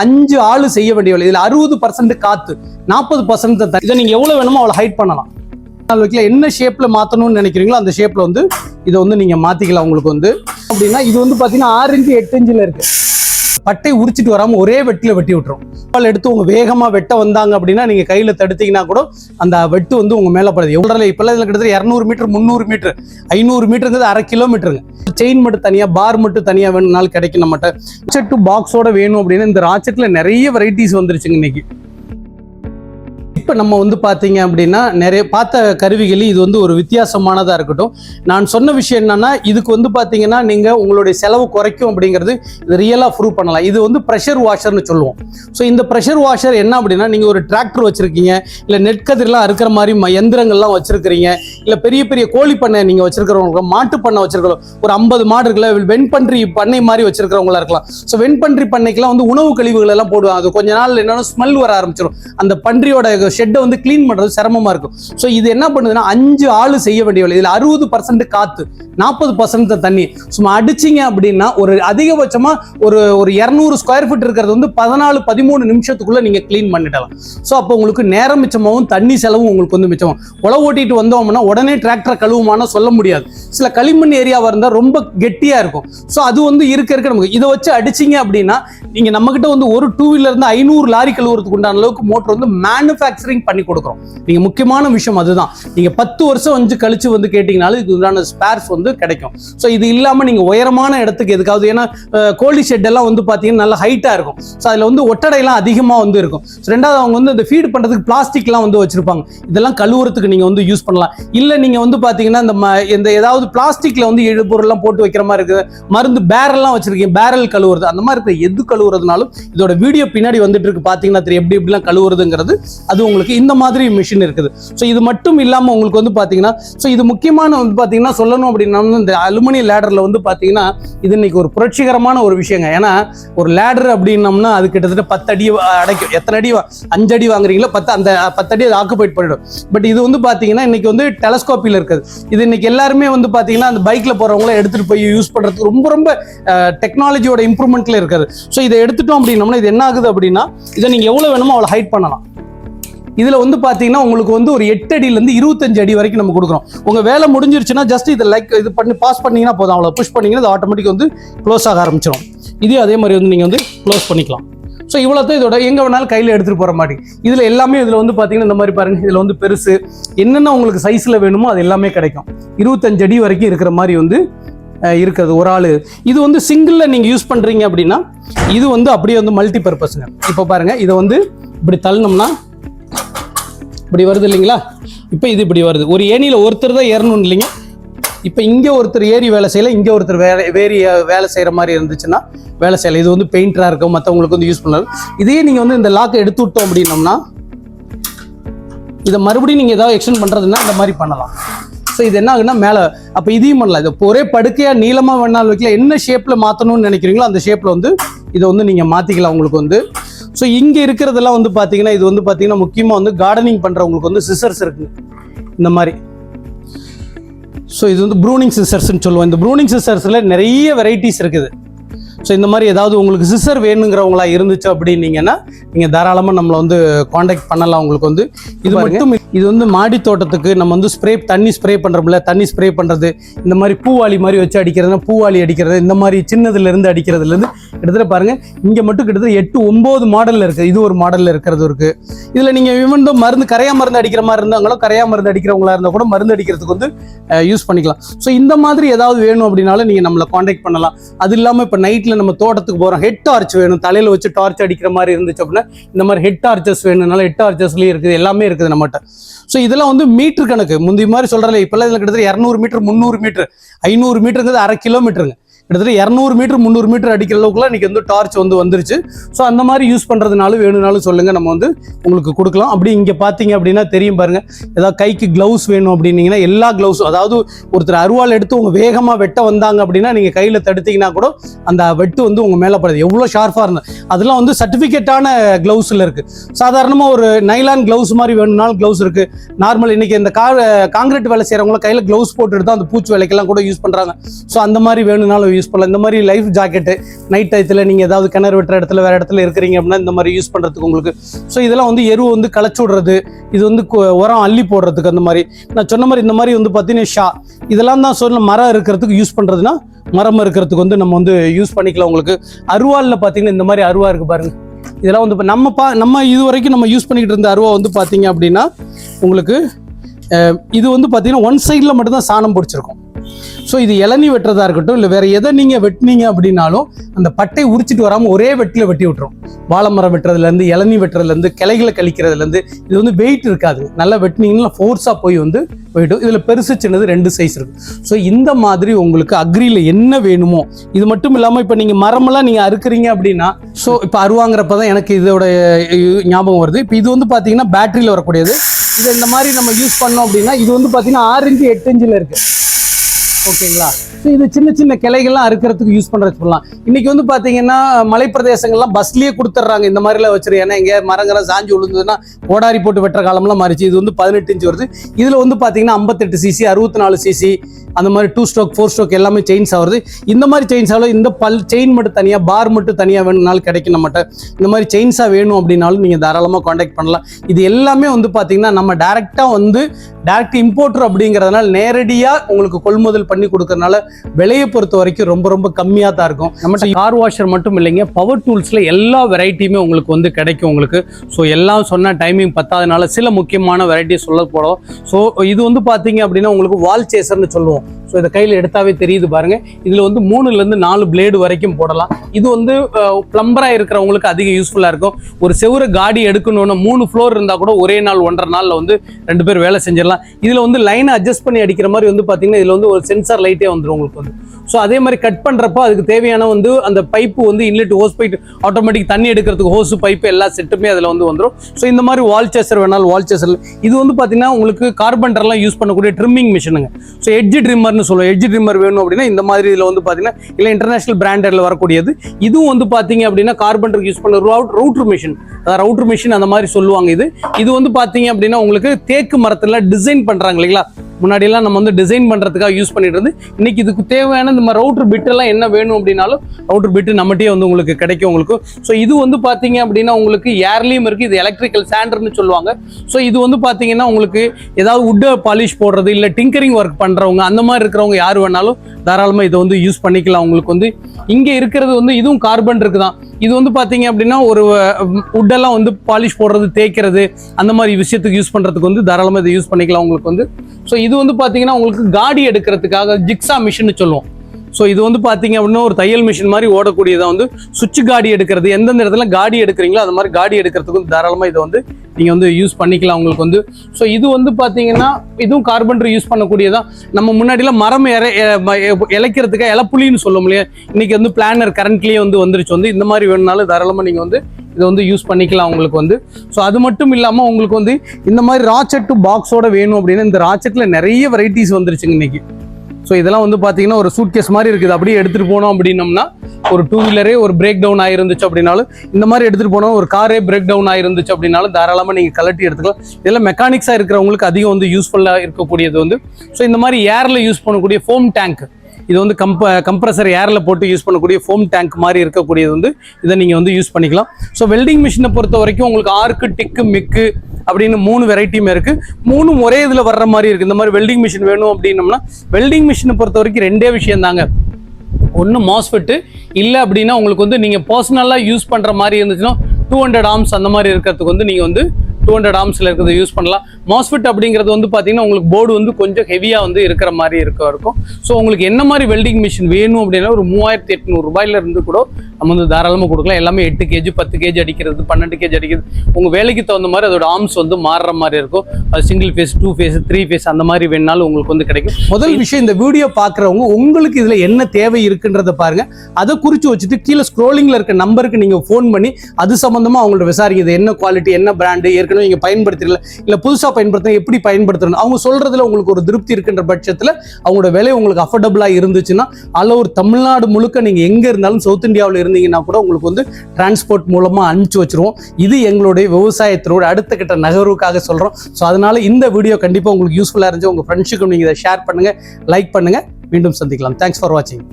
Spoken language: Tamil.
அஞ்சு ஆளு செய்ய வேண்டிய வேலை. இதுல அறுபது பர்சன்ட் காத்து நாற்பது பர்சன்ட் இதை நீங்க எவ்வளவு வேணுமோ அவ்வளவு ஹைட் பண்ணலாம். என்ன ஷேப்ல மாத்தணும்னு நினைக்கிறீங்களோ அந்த ஷேப்ல வந்து இதை வந்து நீங்க மாத்திக்கலாம் உங்களுக்கு வந்து. அப்படின்னா இது வந்து பாத்தீங்கன்னா ஆறு இன்ச்சு எட்டு இன்ச்சில் இருக்கு. பட்டை உரிச்சிட்டு வராம ஒரே வெட்டில வெட்டி விட்டுரும். பால் எடுத்து உங்க வேகமா வெட்ட வந்தாங்க அப்படின்னா நீங்க கையில தடுத்தீங்கன்னா கூட அந்த வெட்டு வந்து உங்க மேலே படுது. எவ்வளவு இப்போல்லாம் இதுல கிட்டத்தட்ட இரநூறு மீட்டர் முந்நூறு மீட்டர் ஐநூறு மீட்டருங்கிறது அரை கிலோமீட்டருங்க. செயின் மட்டும் தனியா பார் மட்டும் தனியா வேணும்னாலும் கிடைக்கும் நம்மகிட்ட. ராச்செட்டு பாக்ஸோட வேணும் அப்படின்னா இந்த ராச்செட்ல நிறைய வெரைட்டிஸ் வந்துருச்சுங்க இன்னைக்கு. இப்போ நம்ம வந்து பார்த்தீங்க அப்படின்னா நிறைய பார்த்த கருவிகள் இது வந்து ஒரு வித்தியாசமானதாக இருக்கட்டும். நான் சொன்ன விஷயம் என்னன்னா இதுக்கு வந்து பார்த்தீங்கன்னா நீங்கள் உங்களுடைய செலவு குறைக்கும் அப்படிங்கிறது இது ரியலாக ப்ரூவ் பண்ணலாம். இது வந்து ப்ரெஷர் வாஷர்னு சொல்லுவோம். ஸோ இந்த ப்ரெஷர் வாஷர் என்ன அப்படின்னா நீங்கள் ஒரு டிராக்டர் வச்சுருக்கீங்க இல்லை நெற்கதிரெலாம் இருக்கிற மாதிரி ம- எந்திரங்கள்லாம் வச்சுருக்கிறீங்க இல்லை பெரிய பெரிய கோழி பண்ணை நீங்கள் வச்சிருக்கிறவங்க மாட்டு பண்ணை வச்சுருக்கிறோம் ஒரு ஐம்பது மாடு இருக்குல்ல வெண்பன்றி பண்ணை மாதிரி வச்சுருக்கிறவங்களா இருக்கலாம். ஸோ வெண்பன்றி பண்ணைக்கெல்லாம் வந்து உணவு கழிவுகள் எல்லாம் போடுவாங்க. அது கொஞ்ச நாள் என்னன்னா ஸ்மெல் வர ஆரம்பிச்சிடும் அந்த பன்றியோட ஷெட்டை வந்து க்ளீன் பண்றது சிரமமா இருக்கும். ஸோ இது என்ன பண்ணுதுன்னா அஞ்சு ஆள் செய்ய வேண்டிய வேலை. இதுல அறுபது பர்சன்ட் காத்து நாற்பது பர்சன்ட் தண்ணி. சும்மா அடிச்சிங்க அப்படின்னா ஒரு அதிகபட்சமா ஒரு ஒரு இரநூறு ஸ்கொயர் ஃபீட் இருக்கிறது வந்து பதினாலு பதிமூணு நிமிஷத்துக்குள்ள நீங்க க்ளீன் பண்ணிடலாம். ஸோ அப்போ உங்களுக்கு நேரம் மிச்சமாகவும் தண்ணி செலவும் உங்களுக்கு வந்து மிச்சமாகும். உழவு ஓட்டிட்டு வந்தோம்னா உடனே டிராக்டர் கழுவுமானா சொல்ல முடியாது. சில களிமண் ஏரியாவாக இருந்தால் ரொம்ப கெட்டியாக இருக்கும். ஸோ அது வந்து இருக்க இருக்க நமக்கு. இதை வச்சு அடிச்சிங்க அப்படின்னா நீங்கள் நம்மக்கிட்ட வந்து ஒரு டூ வீலர் இருந்து ஐநூறு லாரி கழுவுறதுக்கு உண்டான அளவுக்கு மோட்டர் வந்து மேனுஃபேக்சரிங் பண்ணி கொடுக்குறோம். நீங்கள் முக்கியமான விஷயம் அதுதான். நீங்கள் பத்து வருஷம் வந்து கழிச்சு வந்து கேட்டிங்கனாலும் இதுக்கு உண்டான ஸ்பேர்ஸ் வந்து கிடைக்கும். ஸோ இது இல்லாமல் நீங்கள் உயரமான இடத்துக்கு எதுக்காவது ஏன்னா கோழி ஷெட் எல்லாம் வந்து பார்த்தீங்கன்னா நல்லா ஹைட்டாக இருக்கும். ஸோ அதில் வந்து ஒட்டடைலாம் அதிகமாக வந்து இருக்கும். ஸோ ரெண்டாவது அவங்க வந்து இந்த ஃபீட் பண்ணுறதுக்கு பிளாஸ்டிக்லாம் வந்து வச்சுருப்பாங்க. இதெல்லாம் கழுவுறதுக்கு நீங்கள் வந்து யூஸ் பண்ணலாம். இல்லை நீங்கள் வந்து பார்த்தீங்கன்னா இந்த ம- இந்த ஏதாவது பிளாஸ்டிக்கில் வந்து இழுபொருள்லாம் போட்டு வைக்கிற மாதிரி இருக்குது. மருந்து பேரல்லாம் வச்சுருக்கீங்க. பேரல் கழுவுறது. அந்த மாதிரி இருக்கிற எது கழுவுறதுனாலும் இதோட வீடியோ பின்னாடி வந்துட்டு இருக்கு. பார்த்தீங்கன்னா தெரியும். எப்படி எப்படிலாம் கழுவுறதுங்கிறது. அது உங்களுக்கு இந்த மாதிரி மிஷின் இருக்குது. ஸோ இது மட்டும் இல்லாமல் உங்களுக்கு வந்து பார்த்தீங்கன்னா ஸோ இது முக்கியமான வந்து பார்த்தீங்கன்னா சொல்லணும் அப்படின்னா வந்து இந்த அலுமினிய லேடரில் வந்து பார்த்தீங்கன்னா இது இன்னைக்கு ஒரு புரட்சிகரமான ஒரு விஷயங்க. ஏன்னா ஒரு லேடர் அப்படின்னம்னா அது கிட்டத்தட்ட பத்து அடி அடைக்கும். எத்தனை அடி அஞ்சு அடி வாங்குறீங்களோ பத்து அந்த பத்து அடி ஆக்குபைட் பண்ணிடும். பட் இது வந்து பார்த்தீங்கன்னா இன்னைக்கு வந்து டெலஸ்கோப்பில் இருக்குது. இது இன்னைக்கு எல்லாருமே வந்து பார்த்தீங்கன்னா அந்த பைக்கில் போகிறவங்களை எடுத்துகிட்டு போய் யூஸ் பண்ணுறதுக்கு ரொம்ப ரொம்ப டெக்னாலஜியோட இம்ப்ரூவ்மெண்ட்டில் இருக்காது. ஸோ இதை எடுத்துட்டோம் அப்படின்னம்னா இது என்ன ஆகுது அப்படின்னா இதை நீங்கள் எவ்வளோ வேணுமோ அவ்வளோ ஹைட் பண்ணலாம். இதில் வந்து பார்த்தீங்கன்னா உங்களுக்கு வந்து ஒரு எட்டு அடியிலேருந்து இருபத்தஞ்சு அடி வரைக்கும் நம்ம கொடுக்குறோம். உங்கள் வேலை முடிஞ்சிருச்சுன்னா ஜஸ்ட் இதை லைக் இது பண்ணி பாஸ் பண்ணீங்கன்னா போதும். அவ்வளோ புஷ் பண்ணிங்கன்னா இது ஆட்டோமேட்டிக் வந்து க்ளோஸ் ஆக ஆரம்பிச்சிடும் இதே அதே மாதிரி வந்து நீங்கள் வந்து க்ளோஸ் பண்ணிக்கலாம். ஸோ இவ்வளோத்தான் இதோட எங்கே வேணாலும் கையில் எடுத்துகிட்டு போகிற மாதிரி. இதில் எல்லாமே இதில் வந்து பார்த்தீங்கன்னா இந்த மாதிரி பாருங்கள் இதில் வந்து பெருசு. என்னென்ன உங்களுக்கு சைஸில் வேணுமோ அது எல்லாமே கிடைக்கும். இருபத்தஞ்சு அடி வரைக்கும் இருக்கிற மாதிரி வந்து இருக்கிறது. ஒரு ஆள். இது வந்து சிங்கிளில் நீங்கள் யூஸ் பண்ணுறீங்க அப்படின்னா இது வந்து அப்படியே வந்து மல்டி பர்பஸ்ங்க இப்போ பாருங்கள் இதை வந்து இப்படி தள்ளினோம்னா இப்படி வருது இல்லைங்களா? இப்போ இது இப்படி வருது. ஒரு ஏணியில் ஒருத்தர் தான் ஏறணும் இல்லைங்க. இப்போ இங்கே ஒருத்தர் ஏறி வேலை செய்யல இங்கே ஒருத்தர் வேலை வேறி வேலை செய்கிற மாதிரி இருந்துச்சுன்னா வேலை செய்யலை. இது வந்து பெயிண்டராக இருக்கும் மற்றவங்களுக்கு வந்து யூஸ் பண்ணலாம். இதையே நீங்கள் வந்து இந்த லாக்கை எடுத்து விட்டோம் அப்படின்னோம்னா இதை மறுபடியும் நீங்கள் ஏதாவது எக்ஸ்டெண்ட் பண்ணுறதுன்னா இந்த மாதிரி பண்ணலாம். ஸோ இது என்ன ஆகுன்னா மேலே அப்போ இதையும் பண்ணலாம். இது ஒரே படுக்கையாக நீளமாக வேணாலும் வைக்கல என்ன ஷேப்பில் மாற்றணும்னு நினைக்கிறீங்களோ அந்த ஷேப்பில் வந்து இதை வந்து நீங்கள் மாற்றிக்கலாம் உங்களுக்கு வந்து ஸோ இங்கே இருக்கிறதெல்லாம் வந்து பார்த்தீங்கன்னா இது வந்து பார்த்தீங்கன்னா முக்கியமாக வந்து கார்டனிங் பண்ணுறவங்களுக்கு வந்து சிசர்ஸ் இருக்குங்க இந்த மாதிரி. ஸோ இது வந்து ப்ரூனிங் சிசர்ஸ்னு சொல்லுவோம். இந்த ப்ரூனிங் சிசர்ஸில் நிறைய வெரைட்டிஸ் இருக்குது. ஸோ இந்த மாதிரி ஏதாவது உங்களுக்கு சிசர் வேணுங்கிறவங்களா இருந்துச்சு அப்படின்னீங்கன்னா நீங்கள் தாராளமாக நம்மளை வந்து காண்டாக்ட் பண்ணலாம் உங்களுக்கு வந்து. இது மட்டும் இது வந்து மாடி தோட்டத்துக்கு நம்ம வந்து ஸ்ப்ரே தண்ணி ஸ்ப்ரே பண்ணுறோம்ல தண்ணி ஸ்ப்ரே பண்ணுறது இந்த மாதிரி பூவாளி மாதிரி வச்சு அடிக்கிறதுனா பூவாளி அடிக்கிறது இந்த மாதிரி சின்னதுலேருந்து அடிக்கிறதுலேருந்து கிட்டத்தட்ட பாருங்கள் இங்கே மட்டும் கிட்டத்தட்ட எட்டு ஒம்பது மாடலில் இருக்குது இது ஒரு மாடலில் இருக்கிறது இருக்குது இதில் நீங்கள் இவன் மருந்து கரையா மருந்து அடிக்கிற மாதிரி இருந்தாங்களோ கரையா மருந்து அடிக்கிறவங்களா இருந்தால் கூட மருந்து அடிக்கிறதுக்கு வந்து யூஸ் பண்ணிக்கலாம். ஸோ இந்த மாதிரி ஏதாவது வேணும் அப்படின்னாலும் நீங்கள் நம்மளை காண்டாக்ட் பண்ணலாம். அது இல்லாமல் இப்போ நைட்டில் நம்ம தோட்டத்துக்கு போகிறோம் ஹெட் டார்ச் வேணும். தலையில் வச்சு டார்ச் அடிக்கிற மாதிரி இருந்துச்சு அப்படின்னா இந்த மாதிரி ஹெட் டார்ச்சஸ் வேணும்னால ஹெட் டார்ச்சஸ்லேயும் இருக்குது எல்லாமே இருக்குது நம்மகிட்ட. ஸோ இதெல்லாம் வந்து மீட்டர் கணக்கு. முந்தைய மாதிரி சொல்கிறல இப்போல்லாம் இதில் கிட்டத்தட்ட இரநூறு மீட்டர் முந்நூறு மீட்டர். ஐநூறு மீட்டருங்கிறது அரை கிலோமீட்டருங்க. கிட்டத்தட்ட இரநூறு மீட்டர் முந்நூறு மீட்டர் அடிக்கிற அளவுக்குலாம் இன்னைக்கு வந்து டார்ச் வந்து வந்துருச்சு. ஸோ அந்த மாதிரி யூஸ் பண்ணுறதுனாலும் வேணும்னாலும் சொல்லுங்கள் நம்ம வந்து உங்களுக்கு கொடுக்கலாம். அப்படி இங்கே பார்த்தீங்க அப்படின்னா தெரியும் பாருங்க. ஏதாவது கைக்கு க்ளவுஸ் வேணும் அப்படின்னீங்கன்னா எல்லா க்ளவுஸும் அதாவது ஒருத்தர் அருவாள் எடுத்து உங்கள் வேகமாக வெட்ட வந்தாங்க அப்படின்னா நீங்கள் கையில் தடுத்தீங்கன்னா கூட அந்த வெட்டு வந்து உங்கள் மேலே படுது. எவ்வளோ ஷார்ப்பாக இருந்தால் அதெல்லாம் வந்து சர்டிஃபிகேட்டான க்ளவுஸில் இருக்குது சாதாரணமாக ஒரு நைலான் க்ளவுஸ் மாதிரி வேணும்னாலும் க்ளவுஸ் இருக்குது நார்மல் இன்றைக்கி இந்த கா காங்கிரீட் வேலை செய்கிறவங்கள கையில் க்ளவுஸ் போட்டுட்டு தான் அந்த பூச்சி வேலைக்கெல்லாம் கூட யூஸ் பண்ணுறாங்க ஸோ அந்த மாதிரி வேணும்னாலும் யூஸ் யூஸ் பண்ணலாம். இந்த மாதிரி லைஃப் ஜாக்கெட்டு நைட் டயத்தில் நீங்கள் ஏதாவது கிணறு வெட்டுற இடத்துல வேறு இடத்துல இருக்கிறீங்க அப்படின்னா இந்த மாதிரி யூஸ் பண்ணுறதுக்கு உங்களுக்கு ஸோ இதெல்லாம் வந்து எருவு வந்து களைச்சி விடுறது இது வந்து உரம் அள்ளி போடுறதுக்கு அந்த மாதிரி. நான் சொன்ன மாதிரி இந்த மாதிரி வந்து பார்த்தீங்கன்னா ஷா இதெல்லாம் தான் சொன்ன மரம் இருக்கிறதுக்கு யூஸ் பண்ணுறதுனா மரம் இருக்கிறதுக்கு வந்து நம்ம வந்து யூஸ் பண்ணிக்கலாம் உங்களுக்கு. அருவாளில் பார்த்தீங்கன்னா இந்த மாதிரி அருவா இருக்குது பாருங்கள் இதெல்லாம் வந்து நம்ம பா நம்ம இது வரைக்கும் நம்ம யூஸ் பண்ணிக்கிட்டு இருந்த அருவா வந்து பார்த்தீங்க அப்படின்னா உங்களுக்கு இது வந்து பார்த்தீங்கன்னா ஒன் சைடில் மட்டும்தான் சாணம் பிடிச்சிருக்கும். ஸோ இது இளநீ வெட்டுறதா இருக்கட்டும் இல்லை வேற எதை நீங்கள் வெட்டினீங்க அப்படின்னாலும் அந்த பட்டை உரிச்சிட்டு வராமல் ஒரே வெட்டியில் வெட்டி விட்டுரும். வாழை மரம் வெட்டுறதுலேருந்து இளநி வெட்டுறதுலேருந்து கிளைகளை கழிக்கிறதுலேருந்து இது வந்து வெயிட் இருக்காது. நல்லா வெட்டினீங்கன்னா ஃபோர்ஸாக போய் வந்து போயிடும். இதில் பெருசு சின்னது ரெண்டு சைஸ் இருக்கு. ஸோ இந்த மாதிரி உங்களுக்கு அக்ரியில் என்ன வேணுமோ இது மட்டும் இல்லாமல் இப்போ நீங்கள் மரமெல்லாம் நீங்கள் அறுக்குறீங்க அப்படின்னா ஸோ இப்போ அருவாங்கிறப்ப தான் எனக்கு இதோட ஞாபகம் வருது. இப்போ இது வந்து பார்த்தீங்கன்னா பேட்டரியில் வரக்கூடியது. இதை இந்த மாதிரி நம்ம யூஸ் பண்ணோம் அப்படின்னா இது வந்து பார்த்தீங்கன்னா ஆறு இன்ச்சு எட்டு இன்ச்சில் இருக்குது ஓகேங்களா? ஸோ இது சின்ன சின்ன கிளைகள்லாம் அறுக்கிறதுக்கு யூஸ் பண்ணுறது சொல்லலாம். இன்னைக்கு வந்து பார்த்தீங்கன்னா மலைப்பிரதேசங்கள்லாம் பஸ்லேயே கொடுத்துட்றாங்க. இந்த மாதிரிலாம் வச்சிரு ஏன்னா இங்கே மரங்கள்லாம் சாஞ்சி விழுந்ததுன்னா ஓடாரி போட்டு வெட்டுற காலம்லாம் மாறிச்சு. இது வந்து பதினெட்டு இன்ச்சு வருது. இதில் வந்து பார்த்தீங்கன்னா ஐம்பத்தெட்டு சிசி அறுபத்தி நாலு சிசி அந்த மாதிரி டூ ஸ்ட்ரோக் ஃபோர் ஸ்ட்ரோக் எல்லாமே செயின்ஸ் ஆகுது இந்த மாதிரி செயின்ஸ் ஆகும் இந்த பல் செயின் மட்டும் தனியாக பார் மட்டும் தனியாக வேணும்னாலும் கிடைக்கும் நம்மகிட்ட. இந்த மாதிரி செயின்ஸாக வேணும் அப்படின்னாலும் நீங்கள் தாராளமாக காண்டாக்ட் பண்ணலாம். இது எல்லாமே வந்து பார்த்தீங்கன்னா நம்ம டேரெக்டாக வந்து டேரக்ட் இம்போர்ட்டர் அப்படிங்கிறதுனால நேரடியாக உங்களுக்கு கொள்முதல் பண்ணி கொடுக்கறனால விலையை பொறுத்த வரைக்கும் ரொம்ப ரொம்ப கம்மியாக தான் இருக்கும். நம்மகிட்ட கார் வாஷர் மட்டும் இல்லைங்க பவர் டூல்ஸில் எல்லா வெரைட்டியுமே உங்களுக்கு வந்து கிடைக்கும் உங்களுக்கு. ஸோ எல்லாம் சொன்ன டைமிங் பத்தாதனால சில முக்கியமான வெரைட்டி சொல்ல போகிறோம் ஸோ இது வந்து பார்த்தீங்க அப்படின்னா உங்களுக்கு வால் சேசர்னு சொல்லுவோம். ஸோ இதை கையில் எடுத்தாவே தெரியுது பாருங்க. இதில் வந்து மூணுலேருந்து நாலு பிளேடு வரைக்கும் போடலாம். இது வந்து பிளம்பராக இருக்கிறவங்களுக்கு அதிக யூஸ்ஃபுல்லாக இருக்கும். ஒரு செவுர காடி எடுக்கணும்னா மூணு ஃப்ளோர் இருந்தால் கூட ஒரே நாள் ஒன்றரை நாளில் வந்து ரெண்டு பேர் வேலை செஞ்சிடலாம். இதில் வந்து லைனை அட்ஜஸ்ட் பண்ணி அடிக்கிற மாதிரி வந்து பார்த்தீங்கன்னா இதில் வந்து ஒரு சென்சார் லைட்டே வந்துடும் உங்களுக்கு வந்து. ஸோ அதே மாதிரி கட் பண்ணுறப்போ அதுக்கு தேவையான வந்து அந்த பைப்பு வந்து இன்லெட் ஹோஸ் பைப் ஆட்டோமேட்டிக் தண்ணி எடுக்கிறதுக்கு ஹோஸ் பைப்பு எல்லா செட்டுமே அதில் வந்து வந்துடும் ஸோ இந்த மாதிரி வால் சேசர் வேணாலும் வால் சேசர் இது வந்து பார்த்தீங்கன்னா உங்களுக்கு கார்பெண்டர்லாம் யூஸ் பண்ணக்கூடிய ட்ரிம்மிங் மிஷினுங்க ஸோ எட்ஜ் ட்ரிம்மர்னு சொல்லுவோம். எட்ஜ் ட்ரிம்மர் வேணும் அப்படின்னா இந்த மாதிரி இதில் வந்து பார்த்தீங்கன்னா இல்லை இன்டர்நேஷனல் பிராண்டட்ல வரக்கூடியது. இதுவும் வந்து பார்த்தீங்க அப்படின்னா கார்பெண்டருக்கு யூஸ் பண்ண ரவுட்ரு மிஷின் ரவுட்ரு மிஷின் அந்த மாதிரி சொல்லுவாங்க இது. இது வந்து பார்த்தீங்க அப்படின்னா உங்களுக்கு தேக்கு மரத்தில் டிசைன் பண்ணுறாங்க இல்லைங்களா? முன்னாடியெல்லாம் நம்ம வந்து டிசைன் பண்ணுறதுக்காக யூஸ் பண்ணிட்டு இருந்து இன்னைக்கு இதுக்கு தேவையான இந்த ரவுட்ரு பிட்டெல்லாம் என்ன வேணும் அப்படின்னாலும் ரவுட்ரு பிட்டு நம்மகிட்டயே வந்து உங்களுக்கு கிடைக்கும் உங்களுக்கு. ஸோ இது வந்து பார்த்தீங்க அப்படின்னா உங்களுக்கு ஏர்லேயும் இருக்குது இது எலக்ட்ரிக்கல் சாண்டர்னு சொல்லுவாங்க. ஸோ இது வந்து பார்த்தீங்கன்னா உங்களுக்கு ஏதாவது உட்டை பாலிஷ் போடுறது இல்லை டிங்கரிங் ஒர்க் பண்ணுறவங்க அந்த மாதிரி இருக்கிறவங்க யார் வேணாலும் தாராளமாக இதை வந்து யூஸ் பண்ணிக்கலாம் உங்களுக்கு வந்து. இங்கே இருக்கிறது வந்து இதுவும் கார்பன் இருக்குதான். இது வந்து பார்த்தீங்க அப்படின்னா ஒரு உட்டெல்லாம் வந்து பாலிஷ் போடுறது தேய்க்கிறது அந்த மாதிரி விஷயத்துக்கு யூஸ் பண்ணுறதுக்கு வந்து தாராளமாக இதை யூஸ் பண்ணிக்கலாம் உங்களுக்கு வந்து. ஸோ இது வந்து பார்த்தீங்கன்னா உங்களுக்கு காடி எடுக்கிறதுக்காக ஜிக்ஸா மிஷின்னு சொல்லுவோம். ஸோ இது வந்து பார்த்தீங்க அப்படின்னா ஒரு தையல் மிஷின் மாதிரி ஓடக்கூடியதாக வந்து சுவிட்ச் காடி எடுக்கிறது. எந்தெந்த இடத்துல காடி எடுக்கிறீங்களோ அந்த மாதிரி காடி எடுக்கிறதுக்கு வந்து தாராளமாக இதை வந்து நீங்கள் வந்து யூஸ் பண்ணிக்கலாம் உங்களுக்கு வந்து. ஸோ இது வந்து பார்த்தீங்கன்னா இதுவும் கார்பன்டர் யூஸ் பண்ணக்கூடியதான் நம்ம முன்னாடிலாம் மரம் இற இழைக்கிறதுக்கு இலப்புலின்னு சொல்லும் இல்லையா? இன்னைக்கு வந்து பிளானர் கரண்ட்லேயே வந்து வந்துருச்சு. வந்து இந்த மாதிரி வேணும்னாலும் தாராளமாக நீங்கள் வந்து இதை வந்து யூஸ் பண்ணிக்கலாம் உங்களுக்கு வந்து. ஸோ அது மட்டும் இல்லாமல் உங்களுக்கு வந்து இந்த மாதிரி ராச்செட்டு பாக்ஸோட வேணும் அப்படின்னா இந்த ராச்செட்டில் நிறைய வெரைட்டிஸ் வந்துருச்சுங்க இன்றைக்கி ஸோ இதெல்லாம் வந்து பார்த்தீங்கன்னா ஒரு சூட்கேஸ் மாதிரி இருக்குது. அப்படியே எடுத்துகிட்டு போனோம் அப்படின்னம்னா ஒரு டூ வீலரே ஒரு பிரேக் டவுன் ஆயிருந்துச்சு அப்படின்னாலும் இந்த மாதிரி எடுத்துகிட்டு போனோம் ஒரு காரே பிரேக் டவுன் ஆயிருந்துச்சு அப்படின்னாலும் தாராளமாக நீங்கள் கலட்டி எடுத்துக்கலாம். இதெல்லாம் மெக்கானிக்ஸாக இருக்கிறவங்களுக்கு அதிகம் வந்து யூஸ்ஃபுல்லாக இருக்கக்கூடியது வந்து. ஸோ இந்த மாதிரி ஏரில் யூஸ் பண்ணக்கூடிய ஃபோம் டேங்க் இது வந்து கம்ப கம்ப்ரஸர் ஏரில் போட்டு யூஸ் பண்ணக்கூடிய ஃபோம் டேங்க் மாதிரி இருக்கக்கூடியது வந்து இதை நீங்கள் வந்து யூஸ் பண்ணிக்கலாம். ஸோ வெல்டிங் மிஷினை பொறுத்த வரைக்கும் உங்களுக்கு ஆர்க்கு டிக்கு மிக்கு அப்படின்னு மூணு வெரைட்டியுமே இருக்கு. மூணும் ஒரே இதில் வர்ற மாதிரி இருக்கு. இந்த மாதிரி வெல்டிங் மிஷின் வேணும் அப்படின்னம்னா வெல்டிங் மிஷினை பொறுத்த வரைக்கும் ரெண்டே விஷயம் தாங்க. ஒன்று மாஸ்ஃபெட்டு இல்லை அப்படின்னா உங்களுக்கு வந்து நீங்கள் பர்சனலாக யூஸ் பண்ணுற மாதிரி இருந்துச்சுன்னா டூ ஹண்ட்ரட் ஆர்ம்ஸ் அந்த மாதிரி இருக்கிறதுக்கு வந்து நீங்கள் வந்து டூ ஹண்ட்ரட் ஆர்ம்ஸில் இருக்கிறத யூஸ் பண்ணலாம். மாஸ்ஃபிட் அப்படிங்கிறது வந்து பார்த்தீங்கன்னா உங்களுக்கு போர்டு வந்து கொஞ்சம் ஹெவியாக வந்து இருக்கிற மாதிரி இருக்க இருக்கும். ஸோ உங்களுக்கு என்ன மாதிரி வெல்டிங் மிஷின் வேணும் அப்படின்னா ஒரு மூவாயிரத்தி எட்நூறு ரூபாயிலிருந்து கூட நம்ம வந்து தாராளமாக கொடுக்கலாம். எல்லாமே எட்டு கேஜி பத்து கேஜி அடிக்கிறது பன்னெண்டு கேஜி அடிக்கிறது. உங்கள் வேலைக்கு தகுந்த மாதிரி அதோட ஆர்ம்ஸ் வந்து மாறுற மாதிரி இருக்கும். அது single phase two phase three phase அந்த மாதிரி வேணாலும் உங்களுக்கு வந்து கிடைக்கும். முதல் விஷயம் இந்த வீடியோ பார்க்குறவங்க உங்களுக்கு இதில் என்ன தேவை இருக்குன்றத பாருங்கள் அதை குறித்து வச்சுட்டு கீழே ஸ்க்ரோலிங்கில் இருக்க நம்பருக்கு நீங்கள் ஃபோன் பண்ணி அது சம்மந்தமாக அவங்கள்ட்ட விசாரிங்க. இது என்ன குவாலிட்டி என்ன பிராண்டு ஏற்கனவே நீங்கள் பயன்படுத்தல இல்லை புதுசாக பயன்படுத்தினா எப்படி பயன்படுத்தணும்? அவங்க சொல்கிறதுல உங்களுக்கு ஒரு திருப்தி இருக்கின்ற பட்சத்தில் அவங்களோட விலை உங்களுக்கு அஃபோர்டபுளாக இருந்துச்சுன்னா அல்ல ஒரு தமிழ்நாடு முழுக்க நீங்கள் எங்கே இருந்தாலும் சவுத் இந்தியாவில் இருந்தீங்கன்னா கூட உங்களுக்கு வந்து டிரான்ஸ்போர்ட் மூலமாக அனுப்பிச்சு வச்சிருவோம். இது எங்களுடைய விவசாயத்தினோட அடுத்த கிட்ட நகர்வுக்காக சொல்கிறோம் ஸோ அதனால இந்த வீடியோ கண்டிப்பாக உங்களுக்கு யூஸ்ஃபுல்லாக இருந்துச்சு. உங்கள் ஃப்ரெண்ட்ஸுக்கும் நீங்கள் இதை ஷேர் பண்ணுங்கள் லைக் பண்ணுங்கள் மீண்டும் சந்திக்கலாம். தேங்க்ஸ் ஃபார் வாட்சிங்